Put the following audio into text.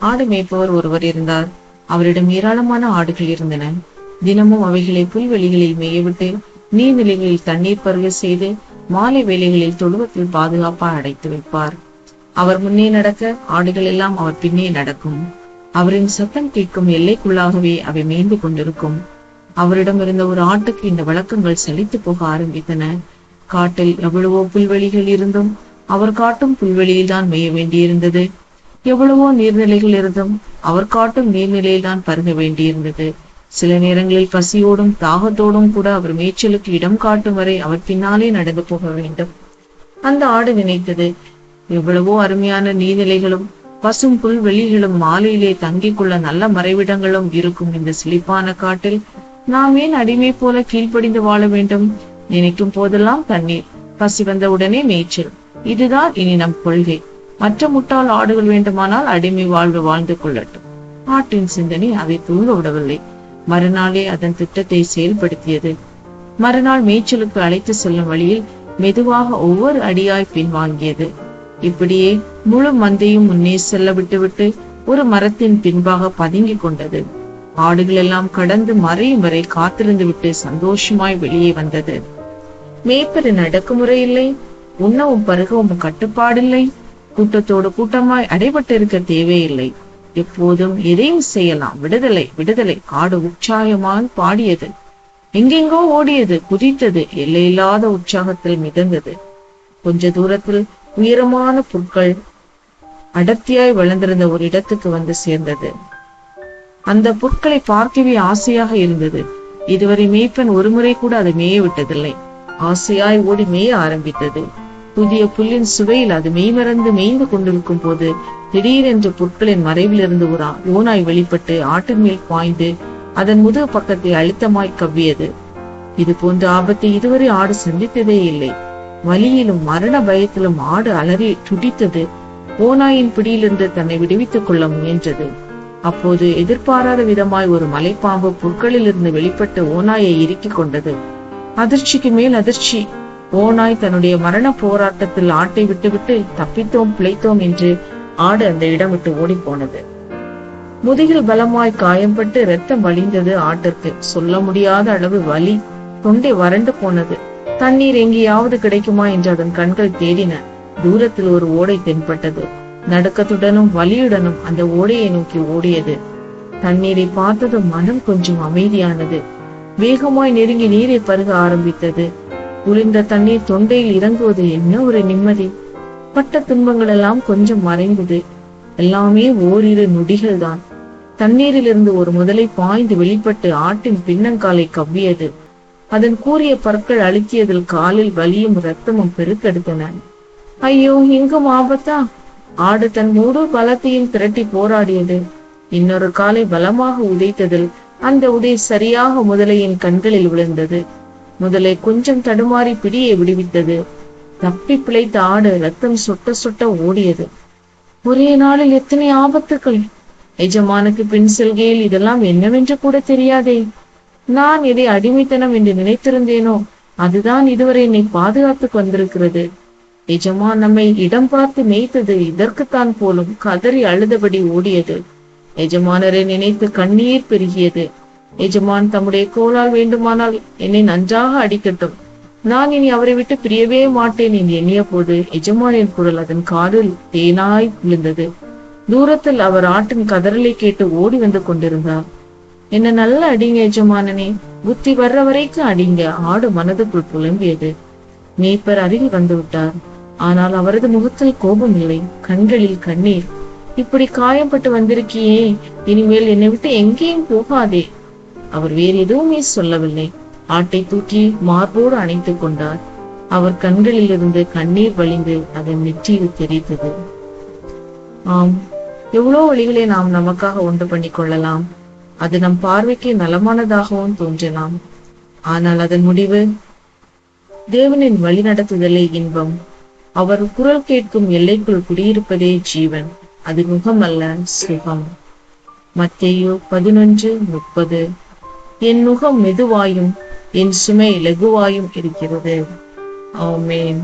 ஆடு மேய்ப்பவர் ஒருவர் இருந்தார். அவரிடம் ஏராளமான ஆடுகள் இருந்தன. தினமும் அவைகளை புல்வெளிகளில் மேயவிட்டு நீர்நிலைகளில் தண்ணீர் பருக செய்து மாலை வேலைகளில் தொழுவத்தில் பாதுகாப்பா அடைத்து வைப்பார். அவர் முன்னே நடக்க ஆடுகள் எல்லாம் அவர் பின்னே நடக்கும். அவரின் சத்தம் கேட்கும் எல்லைக்குள்ளாகவே அவை மேய்ந்து கொண்டிருக்கும். அவரிடம் இருந்த ஒரு ஆட்டுக்கு இந்த வழக்கங்கள் சலித்து போக ஆரம்பித்தன. காட்டில் எவ்வளவோ புல்வெளிகள் இருந்தும் அவர் காட்டும் புல்வெளியில் தான் மேய வேண்டியிருந்தது. எவ்வளவோ நீர்நிலைகள் இருந்தும் அவர் காட்டும் நீர்நிலையில் தான் பருக வேண்டியிருந்தது. சில நேரங்களில் பசியோடும் தாகத்தோடும் கூட அவர் மேய்ச்சலுக்கு இடம் காட்டும் வரை அவர் பின்னாலே நடந்து போக வேண்டும். அந்த ஆடு நினைத்தது. எவ்வளவோ அருமையான நீர்நிலைகளும் பசும் புல்வெளிகளும் மாலையிலே தங்கிக் கொள்ள நல்ல மறைவிடங்களும் இருக்கும் இந்த செழிப்பான காட்டில் நாம் ஏன் அடிமை போல கீழ்ப்படிந்து வாழ வேண்டும்? நினைக்கும் போதெல்லாம் தண்ணீர் பசி வந்த உடனே மேய்ச்சல். இதுதான் இனி நம் கொள்கை. மற்ற முட்டாள் ஆடுகள் வேண்டுமானால் அடிமை வாழ்வு வாழ்ந்து கொள்ளட்டும். ஆட்டின் சிந்தனை அதை தூங்க விடவில்லை. மறுநாளே அதன் திட்டத்தை செயல்படுத்தியது. மறுநாள் மேய்ச்சலுக்கு அழைத்து செல்லும் வழியில் மெதுவாக ஒவ்வொரு அடியாய் பின்வாங்கியது. இப்படியே முழு மந்தையும் முன்னே செல்ல விட்டுவிட்டு ஒரு மரத்தின் பின்பாக பதுங்கிக் கொண்டது. ஆடுகள் எல்லாம் கடந்து மறையும் வரை காத்திருந்து விட்டு சந்தோஷமாய் வெளியே வந்தது. மேய்ப்பரின் அடக்குமுறை இல்லை. உண்ணவும் பருகவும் கட்டுப்பாடில்லை. கூட்டத்தோடு கூட்டமாய் அடைபட்டிருக்க தேவையில்லை. எப்போதும் எதையும் செய்யலாம். விடுதலை விடுதலை. ஆடு உற்சாகமாய் பாடியது. எங்கெங்கோ ஓடியது குதித்தது. எல்லையில்லாத உற்சாகத்தில் மிதந்தது. கொஞ்ச தூரத்தில் உயரமான புற்கள் அடர்த்தியாய் வளர்ந்திருந்த ஒரு இடத்துக்கு வந்து சேர்ந்தது. அந்த புற்களை பார்க்கவே ஆசையாக இருந்தது. இதுவரை மேய்ப்பன் ஒருமுறை கூட அதை மேய விட்டதில்லை ஆசையாய் ஓடி மேய ஆரம்பித்தது. புதிய புல்லின் சுவையில் அது மெய்மறந்து மேய்ந்து கொண்டிருக்கும் போது திடீரென்று புற்களின் மறைவிலிருந்து ஒரு ஓனாய் வெளிப்பட்டு ஆட்டின் மேல் பாய்ந்து அதன் முதுகு பக்கத்தை அழுத்தமாய் கவ்வியது. இது போன்ற ஆபத்தை இதுவரை ஆடு சந்தித்ததே இல்லை. வலியிலும் மரண பயத்திலும் ஆடு அலறி துடித்தது ஓநாயின் பிடியிலிருந்து தன்னை விடுவித்துக் கொள்ள முயன்றது. அப்போது எதிர்பாராத விதமாய் ஒரு மலைப்பாம்பு புற்களிலிருந்து வெளிப்பட்டு ஓநாயை இறுக்கிக் கொண்டது. அதிர்ச்சிக்கு மேல் அதிர்ச்சி ஓநாய் தன்னுடைய மரண போராட்டத்தில் ஆட்டை விட்டுவிட்டு தப்பித்தோம் பிழைத்தோம் என்று ஆடு அந்த இடம் விட்டு ஓடி போனது முதுகில் பலமாய் காயம்பட்டு ரத்தம் வழிந்தது ஆட்டிற்கு. சொல்ல முடியாத அளவு வலி தொண்டை வறண்டு போனது. தண்ணீர் எங்கேயாவது கிடைக்குமா என்று அதன் கண்கள் தேடின தூரத்தில் ஒரு ஓடை தென்பட்டது. நடுக்கத்துடனும் வலியுடனும் அந்த ஓடையை நோக்கி ஓடியது. தண்ணீரை பார்த்ததும் மனம் கொஞ்சம் அமைதியானது. வேகமாய் நெருங்கி நீரை பருக ஆரம்பித்தது. குளிர்ந்த தண்ணீர் தொண்டையில் இறங்குவது என்ன ஒரு நிம்மதி? பட்ட துன்பங்கள் எல்லாம் கொஞ்சம் மறைந்தது. எல்லாமே ஓரிரு நொடிகள் தான் தண்ணீரிலிருந்து ஒரு முதலை பாய்ந்து வெளிப்பட்டு ஆட்டின் பின்னங்காலை கவ்வியது. அதன் கூறிய பற்கள் அழுத்தியதில் காலில் வலியும் ரத்தமும் பெருக்கெடுத்தன. ஐயோ இங்கும் ஆபத்தா? ஆடு தன் முழு பலத்தையும் திரட்டி போராடியது. இன்னொரு காலை பலமாக உதைத்ததில் அந்த உதை சரியாக முதலையின் கண்களில் விழுந்தது. முதலை கொஞ்சம் தடுமாறி பிடியை விடுவித்தது. தப்பி பிழைத்த ஆடு ரத்தம் சொட்ட சொட்ட ஓடியது. ஒரே நாளில் எத்தனை ஆபத்துக்கள்? எஜமானுக்கு பின் செல்கையில் இதெல்லாம் என்னவென்று கூட தெரியாதே. நான் இதை அடிமைத்தனம் என்று நினைத்திருந்தேனோ அதுதான் இதுவரை என்னை பாதுகாத்துக் வந்திருக்கிறது. எஜமான் நம்மை இடம் பார்த்து மேய்த்தது இதற்குத்தான் போலும் கதறி அழுதபடி ஓடியது. எஜமானரை நினைத்து கண்ணீர் பெருகியது. எஜமான் தம்முடைய கோலால் வேண்டுமானால் என்னை நன்றாக அடிக்கட்டும். நான் இனி அவரை விட்டு பிரியவே மாட்டேன் என்று எண்ணிய போது எஜமானின் குரல் அதன் காதில் தேனாய் விழுந்தது. தூரத்தில் அவர் ஆட்டின் கதறலை கேட்டு ஓடி வந்து கொண்டிருந்தார் என்ன நல்ல அடிங்க எஜமானனே புத்தி வர்ற வரைக்கும் அடிங்க ஆடு மனதுக்குள் புலம்பியது. மேய்ப்பர் அருகில் வந்து விட்டார் ஆனால் அவரது முகத்தில் கோபம் இல்லை கண்களில் கண்ணீர். இப்படி காயப்பட்டு வந்திருக்கியே இனிமேல் என்னை விட்டு எங்கேயும் போகாதே அவர் வேறு எதுவுமே சொல்லவில்லை. ஆட்டை தூக்கி மார்போடு அணைத்துக் கொண்டார். அவர் கண்களில் இருந்து கண்ணீர் வழிந்து அதன் நெற்றியில் தெரித்தது ஆம் எவ்வளோ வழிகளை நாம் நமக்காக உண்டு பண்ணி கொள்ளலாம். அது நம் பார்வைக்கு நலமானதாகவும் தோன்றலாம். ஆனால் அதன் முடிவு? தேவனின் வழிநடத்துதலே இன்பம். அவர் குரல் கேட்கும் எல்லைக்குள் குடியிருப்பதே ஜீவன். அது முகம் அல்ல சுகம். மத்தையோ பதினொன்று முப்பது. என் முகம் மெதுவாயும் என் சுமை லகுவாயும் இருக்கிறது. ஆமேன்.